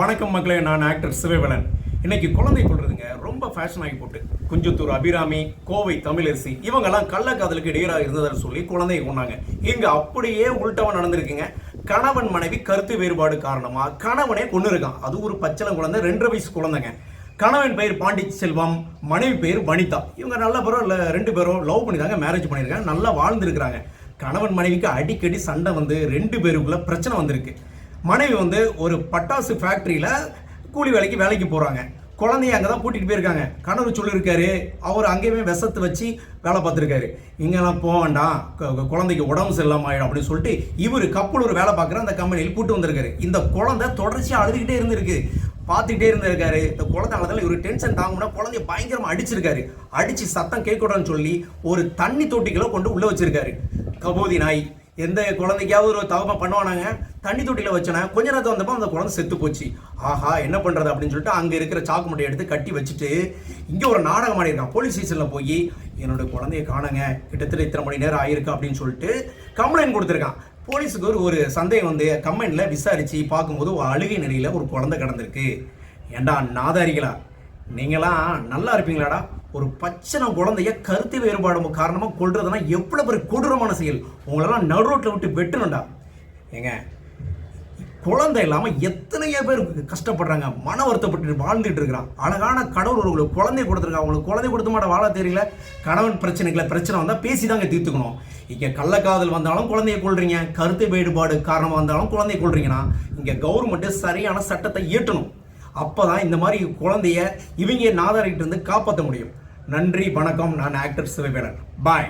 வணக்கம் மக்களே நான் ஆக்டர் சிவவேலன் இன்னைக்கு குழந்தை கொள்றதுங்க ரொம்ப ஃபேஷன் ஆகி போட்டு. குஞ்சத்தூர் அபிராமி கோவை தமிழரசி இவங்கெல்லாம் கள்ளக்காதலுக்கு இடையராக இருந்ததுன்னு சொல்லி குழந்தையை கொண்டாங்க இங்க அப்படியே உள்டவன் நடந்திருக்குங்க. கணவன் மனைவி கருத்து வேறுபாடு காரணமா கணவனே கொண்டு இருக்கான். அது ஒரு பச்சளம் குழந்தை ரெண்டரை வயசு குழந்தைங்க. கணவன் பெயர் பாண்டி செல்வம் மனைவி பெயர் வனிதா. இவங்க நல்ல பேரும் இல்லை ரெண்டு பேரும் லவ் பண்ணியிருக்காங்க மேரேஜ் பண்ணியிருக்காங்க நல்லா வாழ்ந்துருக்காங்க கணவன் மனைவிக்கு அடிக்கடி சண்டை வந்து ரெண்டு பேருக்குள்ள பிரச்சனை வந்திருக்கு. மனைவி வந்து ஒரு பட்டாசு ஃபேக்ட்ரியில் கூலி வேலைக்கு வேலைக்கு போகிறாங்க குழந்தைய அங்கே தான் கூட்டிகிட்டு போயிருக்காங்க. கணவர் சொல்லியிருக்காரு அவர் அங்கேயுமே விஷத்தை வச்சு வேலை பார்த்துருக்காரு. இங்கெல்லாம் போக வேண்டாம் குழந்தைக்கு உடம்பு சரியில்லாம ஆயிடும் அப்படின்னு சொல்லிட்டு இவர் கப்பல் ஒரு வேலை பார்க்குற அந்த கம்பெனியில் கூட்டு வந்திருக்காரு. இந்த குழந்தை தொடர்ச்சியாக அழுதுகிட்டே இருந்திருக்கு. பார்த்துக்கிட்டே இருந்திருக்காரு. இந்த குழந்தை அழுதால இவர் டென்ஷன் தாங்கன்னா குழந்தைய பயங்கரமாக அடிச்சிருக்காரு. அடித்து சத்தம் கேட்கக்கூடாதுன்னு சொல்லி ஒரு தண்ணி தொட்டிக்குள்ள கொண்டு உள்ளே வச்சிருக்காரு. கபோதி நாய். எந்த குழந்தைக்காவது ஒரு தவமை பண்ணுவானாங்க தண்ணி தொட்டியில் வச்சனா கொஞ்ச நேரத்தை வந்தப்போ அந்த குழந்தை செத்து போச்சு. ஆஹா என்ன பண்ணுறது அப்படின்னு சொல்லிட்டு அங்கே இருக்கிற சாக்கு முட்டையை எடுத்து கட்டி வச்சுட்டு இங்கே ஒரு நாடகம் ஆடிருக்கான் போலீஸ் ஸ்டேஷனில் போய் என்னோட குழந்தைய காணுங்க. கிட்டத்தட்ட இத்தனை மணி நேரம் ஆயிருக்கு அப்படின்னு சொல்லிட்டு கம்ப்ளைண்ட் கொடுத்துருக்கான். போலீஸுக்கு ஒரு ஒரு சந்தேகம் வந்து கம்ப்ளைண்ட்டில் விசாரித்து பார்க்கும்போது ஒரு அழுகை நிலையில் ஒரு குழந்தை கிடந்திருக்கு. ஏண்டா நாதாரிகளா நீங்களாம் நல்லா இருப்பீங்களாடா? ஒரு பச்சனை குழந்தைய கருத்து வேறுபாடு காரணமாக கொள்றதுனா எவ்வளோ பெரிய கொடூரமான செயல்? உங்களெல்லாம் நடு ரோட்டில் விட்டு வெட்டணும்டா. ஏங்க குழந்தை இல்லாமல் எத்தனையோ பேர் கஷ்டப்படுறாங்க மன வருத்தப்பட்டு வாழ்ந்துட்டு இருக்கிறான். அழகான கடவுள் ஒரு குழந்தை கொடுத்துருக்காங்க அவங்களுக்கு குழந்தை கொடுத்து மாட்ட வாழ தெரியல. கணவன் பிரச்சனைகளை பிரச்சனை வந்தால் பேசி தாங்க தீர்த்துக்கணும். இங்கே கள்ளக்காதல் வந்தாலும் குழந்தைய கொள்றீங்க கருத்து வேறுபாடு காரணமாக வந்தாலும் குழந்தைய கொள்றீங்கன்னா இங்கே கவர்மெண்ட்டு சரியான சட்டத்தை இயற்றணும். அப்பதான் இந்த மாதிரி குழந்தைய இவங்க நாதாரிட்டு இருந்து காப்பாற்ற முடியும். நன்றி வணக்கம். நான் ஆக்டர் சிவபேரன் பாய்